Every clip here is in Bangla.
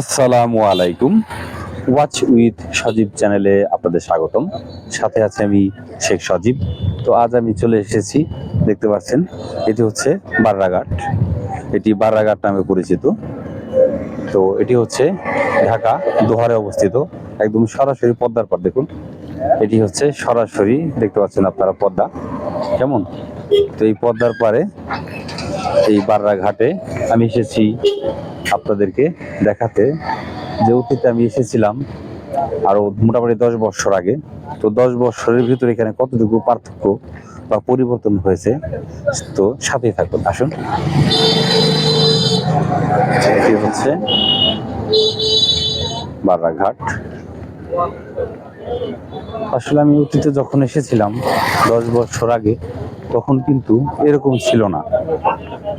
আসসালামু আলাইকুম। ওয়াচ উইথ সজীব চ্যানেলে আপনাদের স্বাগতম। সাথে আছে আমি শেখ সজীব। তো আজ আমি চলে এসেছি, দেখতে পাচ্ছেন, এটি হচ্ছে বাররাঘাট। এটি বাররাঘাট নামে পরিচিত। তো এটি হচ্ছে ঢাকা, দোহারে অবস্থিত। একদম সরাসরি পদ্মার পর দেখুন। এটি হচ্ছে সরাসরি, দেখতে পাচ্ছেন আপনারা পদ্মা। কেমন? তো এই পদ্মার পারে এই বাররা ঘাটে আমি এসেছি আপনাদেরকে দেখাতে। যে অতীতে আমি এসেছিলাম আরও মোটামুটি দশ বছর আগে, তো দশ বছরের ভিতরে এখানে কতটুকু পার্থক্য বা পরিবর্তন হয়েছে, তো সাথেই থাকুন, আসুন। হচ্ছে বাররা ঘাট আসলে আমি অতীতে যখন এসেছিলাম, দশ বছর আগে, তখন কিন্তু এরকম ছিল না।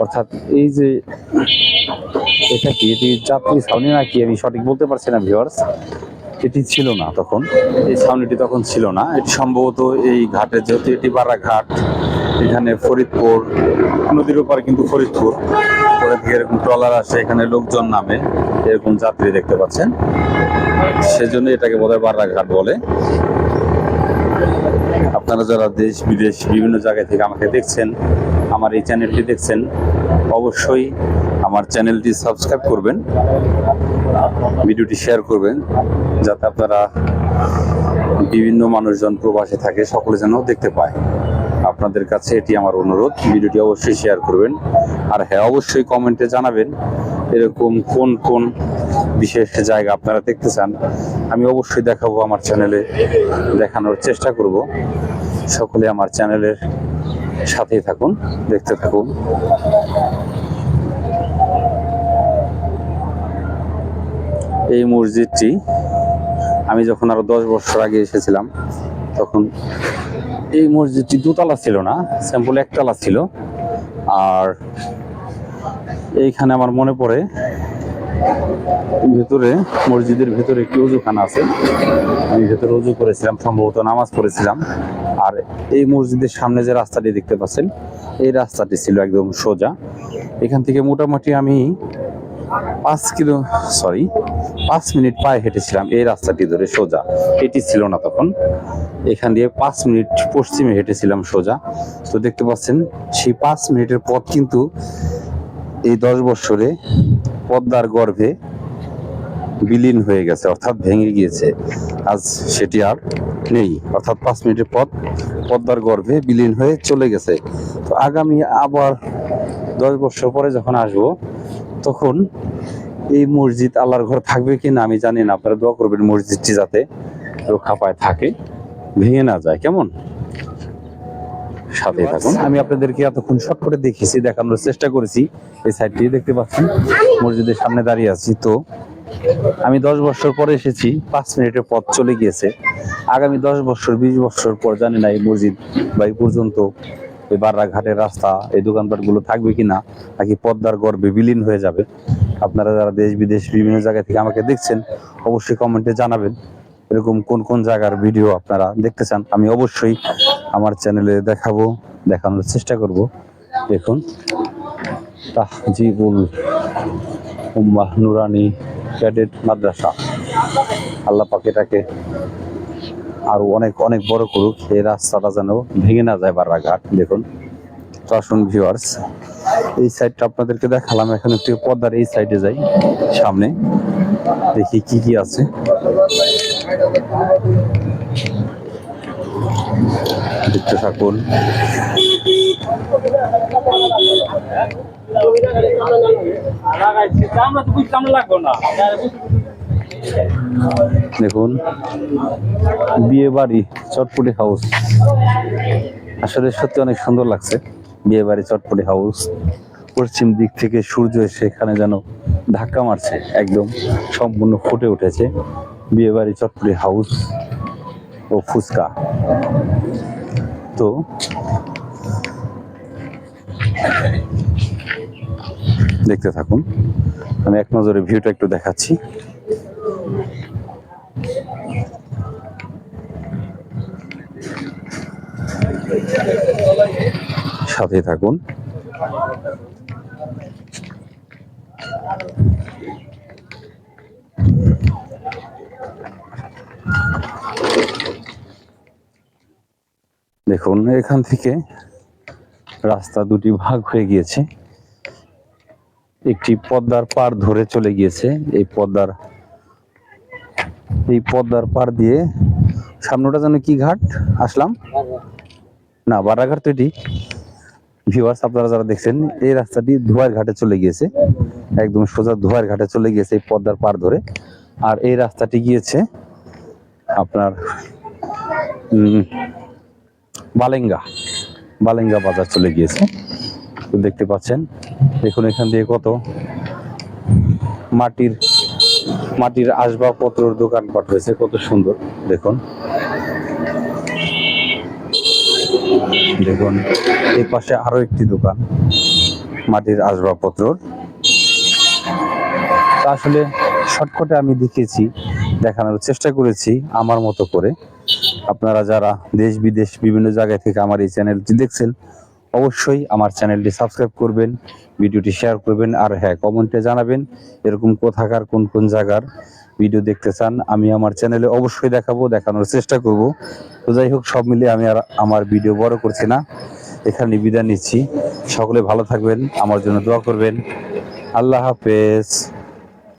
অর্থাৎ এই যে, এটা কি, এটি যাত্রী ছাউনি নাকি? আমি সঠিক বলতে পারছি না ভিউয়ার্স এটি ছিল না তখন। এই ছাউনিটি তখন ছিল না। এটি সম্ভবত এই ঘাটে, যেহেতু এটি বারাঘাট, এখানে ফরিদপুর, নদীর ওপারে কিন্তু ফরিদপুর। পরে থেকে এরকম ট্রলার আসে, এখানে লোকজন নামে, এরকম যাত্রী দেখতে পাচ্ছেন। সেজন্য এটাকে বোধহয় বাররা ঘাট বলে। আপনারা যারা দেশ, বিদেশ, বিভিন্ন জায়গা থেকে আমাকে দেখছেন, আমার এই চ্যানেলটি দেখছেন, অবশ্যই আমার চ্যানেলটি সাবস্ক্রাইব করবেন, ভিডিওটি শেয়ার করবেন, যাতে আপনারা বিভিন্ন মানুষজন প্রবাসে থাকে, সকলে যেন দেখতে পায়। আপনাদের কাছে এটি আমার অনুরোধ। ভিডিওটি অবশ্যই শেয়ার করবেন। আর হ্যাঁ অবশ্যই কমেন্টে জানাবেন এরকম কোন কোন বিশেষ জায়গা আপনারা দেখতে চান। আমি অবশ্যই দেখাবো আমার চ্যানেলে দেখানোর চেষ্টা করব। সকলে আমার চ্যানেলের সাথেই থাকুন, দেখতে থাকুন। এই মসজিদটি আমি যখন আরও দশ বছর আগে এসেছিলাম, তখন এই মসজিদটি দুতলা ছিল না, স্যাম্পল একতলা ছিল। আর এইখানে আমার মনে পড়ে, ভেতরে, মসজিদের ভেতরে একটি উজুখানা আছে। আমি ভেতরে উজু করেছিলাম, সম্ভবত নামাজ পড়েছিলাম। আর এই মসজিদের সামনে যে রাস্তাটি দেখতে পাচ্ছেন, এই রাস্তাটি ছিল একদম সোজা। এখান থেকে মোটামুটি আমি পাঁচ কিলো সরি পাঁচ মিনিট পায়ে হেঁটেছিলাম এই রাস্তাটি ধরে সোজা। এটি ছিল না তখন। এখান দিয়ে পাঁচ মিনিট পশ্চিমে হেঁটেছিলাম সোজা। তো দেখতে পাচ্ছেন, সেই পাঁচ মিনিটের পথ কিন্তু এই দশ বছরে পদ্মার গর্ভে বিলীন হয়ে গেছে, অর্থাৎ ভেঙে গিয়েছে। আজ সেটি আর নেই, অর্থাৎ পাঁচ মিনিটের পথ পদ্মার গর্ভে বিলীন হয়ে চলে গেছে। তো আগামী আবার দশ বছর পরে যখন আসব তখন এই মসজিদ আল্লাহর ঘর থাকবে কি না আমি জানি না। আপনারা দোয়া করবেন মসজিদটি যাতে রক্ষা পায় থাকে, ভেঙে না যায়। কেমন? সাথে থাকুন। আমি আপনাদেরকে এতক্ষণ শর্ট করে দেখেছি, দেখানোর চেষ্টা করেছি। এই সাইডটি দেখতে পাচ্ছেন? মসজিদের সামনে দাঁড়িয়ে আছি। তো আমি দশ বছর পরে এসেছি, পাঁচ মিনিটের পথ চলে গিয়েছে। আগামী দশ বছর, বিশ বছর পর, জানি না এই মসজিদ বা এই পর্যন্ত এই বাররা ঘাটের রাস্তা, এই দোকানপাটগুলো থাকবে কিনা, নাকি পদ্মার গর্ভে বিলীন হয়ে যাবে? আপনারা যারা দেশ বিদেশ বিভিন্ন জায়গা থেকে আমাকে দেখছেন, অবশ্যই কমেন্টে জানাবেন, এরকম কোন কোন জায়গার ভিডিও আপনারা দেখতে চান। আমি অবশ্যই আমার চ্যানেলে দেখাবো, দেখানোর চেষ্টা করব। দেখুন তাহজিবুল উম্মাহ নুরানি ক্যাডেট মাদ্রাসা। আল্লাহ পাক আরও অনেক অনেক বড় করুক, এই রাস্তাটা যেন ভেঙে না যায় বাররা ঘাট। দেখুন তো আসুন ভিউয়ার্স এই সাইডটা আপনাদেরকে দেখালাম। এখন একটু পদ্মার এই সাইডে যাই, সামনে। দেখি কি কি আছে। দেখতে থাকুন। আমরা তো বুঝতাম লাগবো না। দেখুন বিয়ে বাড়ি চটপটি হাউস আসলে সত্যি অনেক সুন্দর লাগছে বিয়ে বাড়ি চটপটি হাউস পশ্চিম দিক থেকে সূর্য এসে এখানে যেন ধাক্কা মারছে, একদম সম্পূর্ণ ফুটে উঠেছে। বিয়ে বাড়ি চটপটি হাউস ও ফুচকা। তো, দেখতে থাকুন। আমি এক নজরে ভিউটা একটু দেখাচ্ছি। সাথে থাকুন। দেখুন, এখান থেকে রাস্তা দুটি ভাগ হয়ে গিয়েছে। একটি পদ্মার পার ধরে চলে গিয়েছে। এই পদ্মার এই পদ্মার পার দিয়ে সামনেটা যেন কি ঘাট? আসলাম। না, বারাঘাট তো এটি। ভিউয়ার্স আপনারা যারা দেখছেন, এই রাস্তাটি ধোয়ার ঘাটে চলে গিয়েছে। একদম সোজা ধোয়ার ঘাটে চলে গিয়েছে এই পদ্মার পার ধরে। আর এই রাস্তাটি গিয়েছে আপনার বালেঙ্গা। বালেঙ্গা বাজার চলে গিয়েছে। দেখতে পাচ্ছেন, দেখুন এখান দিয়ে কত মাটির মাটির আসবাবপত্রর দোকানপাট রয়েছে কত সুন্দর। দেখুন। দেখুন, এই পাশে আরও একটি দোকান, মাটির আসবাবপত্রর আসলে শর্টকাটে আমি দেখেছি দেখানোর চেষ্টা করেছি, আমার মতো করে। আপনারা যারা দেশ বিদেশ বিভিন্ন জায়গা থেকে আমার এই চ্যানেলটি দেখছেন অবশ্যই আমার চ্যানেলটি সাবস্ক্রাইব করবেন, ভিডিওটি শেয়ার করবেন আর হ্যাঁ কমেন্টে জানাবেন এরকম কোথাকার কোন কোন জায়গার ভিডিও দেখতে চান। আমি আমার চ্যানেলে অবশ্যই দেখাবো, দেখানোর চেষ্টা করব। তো যাই হোক, সব মিলিয়ে আমি আর আমার ভিডিও বড় করছি না। এখানে বিদায় নিচ্ছি। সকলে ভালো থাকবেন, আমার জন্য দোয়া করবেন। আল্লাহ হাফেজ।